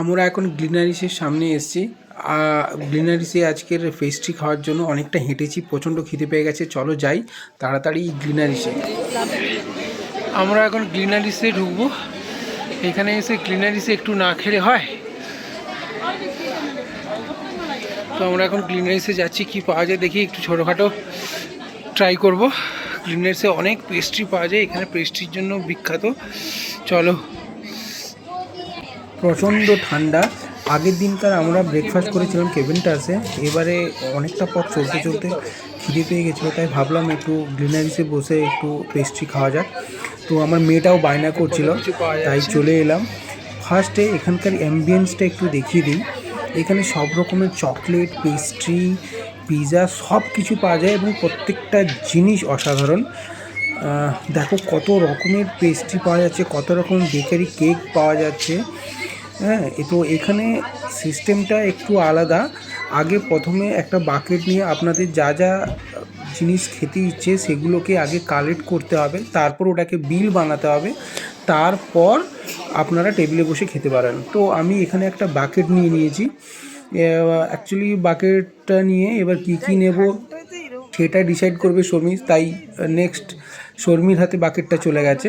আমরা এখন গ্লিনারিসের সামনে এসেছি। গ্লিনারিসে আজকের পেস্ট্রি খাওয়ার জন্য অনেকটা হেঁটেছি, প্রচণ্ড খিদে পেয়ে গেছে। চলো যাই তাড়াতাড়ি গ্লিনারিসে আমরা এখন গ্লিনারিসে ঢুকবো। এখানে এসে গ্লিনারিসে একটু না খেলে হয়। তো আমরা এখন গ্লিনারিসে যাচ্ছি, কি পাওয়া যায় দেখি, একটু ছোটোখাটো ট্রাই করব। গ্লিনারিসে অনেক পেস্ট্রি পাওয়া যায়, এখানে পেস্ট্রির জন্য বিখ্যাত। চলো। প্রচণ্ড ঠান্ডা। আগের দিনকার আমরা ব্রেকফাস্ট করেছিলাম কেভেনটাসে এবারে অনেকটা পথ চলতে চলতে খিদে পেয়ে গেছিল, তাই ভাবলাম একটু গ্রিনারিসে বসে একটু পেস্ট্রি খাওয়া যাক। তো আমার মেয়েটাও বায়না করছিল, তাই চলে এলাম। ফার্স্টে এখানকার অ্যাম্বিয়েন্সটা একটু দেখিয়ে দিই। এখানে সব রকমের চকলেট পেস্ট্রি পিৎজা সব কিছু পাওয়া যায় এবং প্রত্যেকটা জিনিস অসাধারণ। দেখো কত রকমের পেস্ট্রি পাওয়া যাচ্ছে, কত রকম বেকারি কেক পাওয়া যাচ্ছে। হ্যাঁ তো এখানে সিস্টেমটা একটু আলাদা। আগে প্রথমে একটা বাকেট নিয়ে আপনাদের যা যা জিনিস খেতে ইচ্ছে সেগুলোকে আগে কালেক্ট করতে হবে, তারপর ওটাকে বিল বানাতে হবে, তারপর আপনারা টেবিলে বসে খেতে পারেন। তো আমি এখানে একটা বাকেট নিয়ে নিয়েছি। অ্যাকচুয়ালি বাকেটটা নিয়ে এবার কী কী নেব, সেটা ডিসাইড করবে শর্মি তাই নেক্সট শর্মির হাতে বাকেটটা চলে গেছে।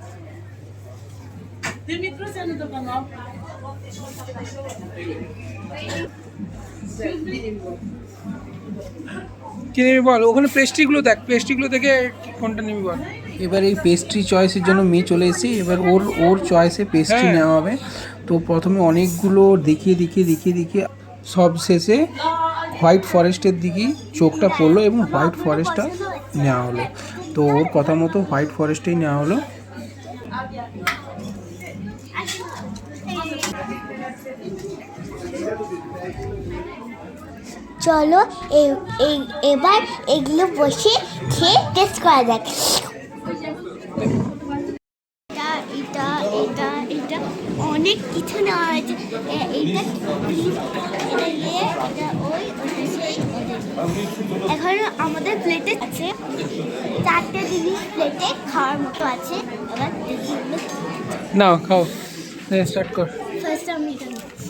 Ты микросяну допомог. কি নিবি বল? ওখানে পেস্ট্রিগুলো দেখ পেস্ট্রিগুলো দেখে কোনটা নিবি বল? এবার এই পেস্ট্রি চয়েসের জন্য মেয়ে চলে এসেছি। এবার ওর ওর চয়েসে হ্যাঁ। পেস্ট্রি নেওয়া হবে। তো প্রথমে অনেকগুলো দেখিয়ে দেখিয়ে দেখিয়ে দেখিয়ে সব শেষে হোয়াইট ফরেস্টের দিকেই চোখটা পড়ল এবং হোয়াইট ফরেস্টটা নেওয়া হলো। তো ওর কথা মতো হোয়াইট ফরেস্টেই নেওয়া হলো। চলো এবার এগুলো বসে খেয়ে টেস্ট করা যাক। এটা এটা এটা অনেক কিছু এটা এটা এখন আমাদের প্লেটে আছে। চারটে জিনিস প্লেটে খাওয়ার মতো আছে। এবার নাও, খাও। স্টার্ট কর ফার্স্ট আমি এটা নিচ্ছি।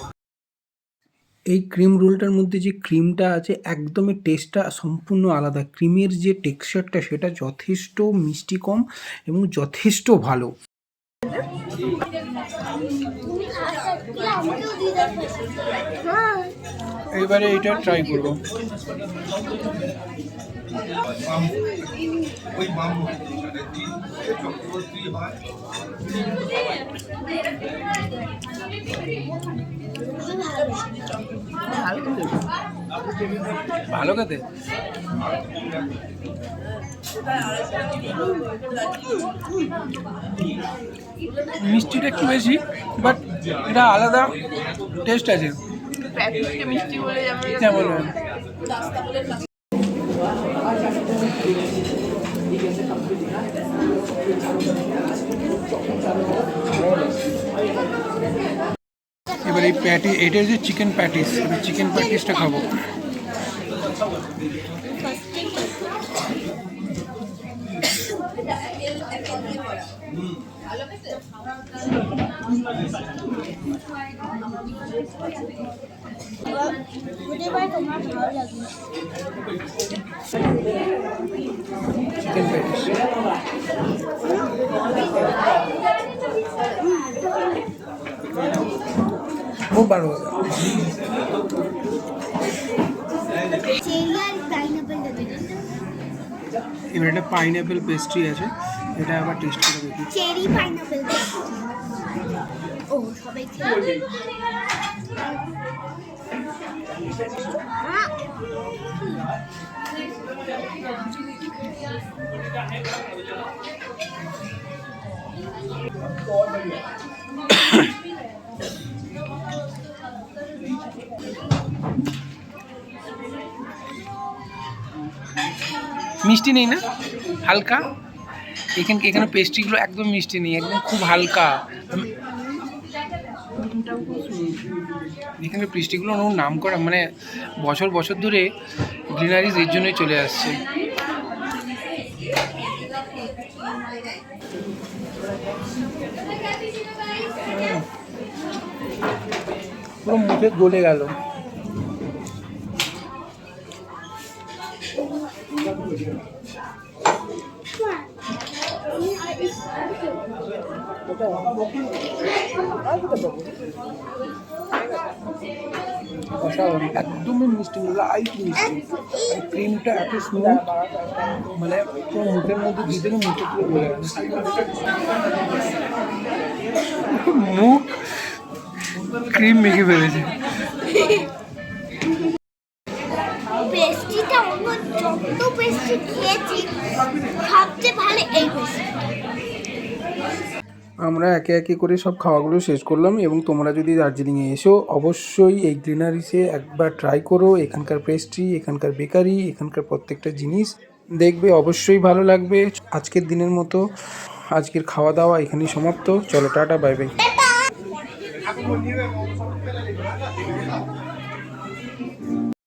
এই ক্রিম রোলটার মধ্যে যে ক্রিমটা আছে একদমই টেস্টটা সম্পূর্ণ আলাদা। ক্রিমের যে টেক্সচারটা সেটা যথেষ্ট মিষ্টি কম এবং যথেষ্ট ভালো। হ্যাঁ এবারে এটা ট্রাই করব। ভালো খেতে? মিষ্টিটা একটু বেশি বাট এটা আলাদা টেস্ট আছে। মিষ্টি বলে এবার এই প্যাটি এটা হচ্ছে চিকেন প্যাটিস এবার চিকেন প্যাটিসটা খাব। হতে পারে তোমার ভালো লাগবে চিকেন প্যাটিস খুব ভালো চেরি এবার একটা পাইনঅ্যাপেল পেস্ট্রি আছে এটা আবার টেস্ট করে দেখি চেরি পাইনাপেল ও সবাই খেয়ে! মিষ্টি নেই না? হালকা? এখানে এখানে পেস্ট্রিগুলো একদম মিষ্টি নেই, একদম খুব হালকা। এখানে পেস্ট্রিগুলো নাম করা মানে বছর বছর ধরে গ্রিনারিজ এর জন্যই চলে আসছে। পুরো মুখে গলে গেল অসাধারণ একদমই মিষ্টি লাইট মিষ্টি ক্রিমটা এত স্মুথ মানে পুরো মুখের মধ্যে দিয়ে দিলে মুখে পুরো গলে গেল মুখ ক্রিম মেখে ফেলেছে। পেস্ট্রিটা অন্য যত পেস্ট্রি খেয়েছি সবচেয়ে ভালো এই আমরা একে একে করে সব খাওয়াগুলো শেষ করলাম এবং তোমরা যদি দার্জিলিংয়ে এসো অবশ্যই এই গ্রিনারিসে একবার ট্রাই করো। এখানকার পেস্ট্রি এখানকার বেকারি এখানকার প্রত্যেকটা জিনিস দেখবে অবশ্যই ভালো লাগবে। আজকের দিনের মতো আজকের খাওয়া দাওয়া এখানেই সমাপ্ত। চলো টাটা বাই বাই como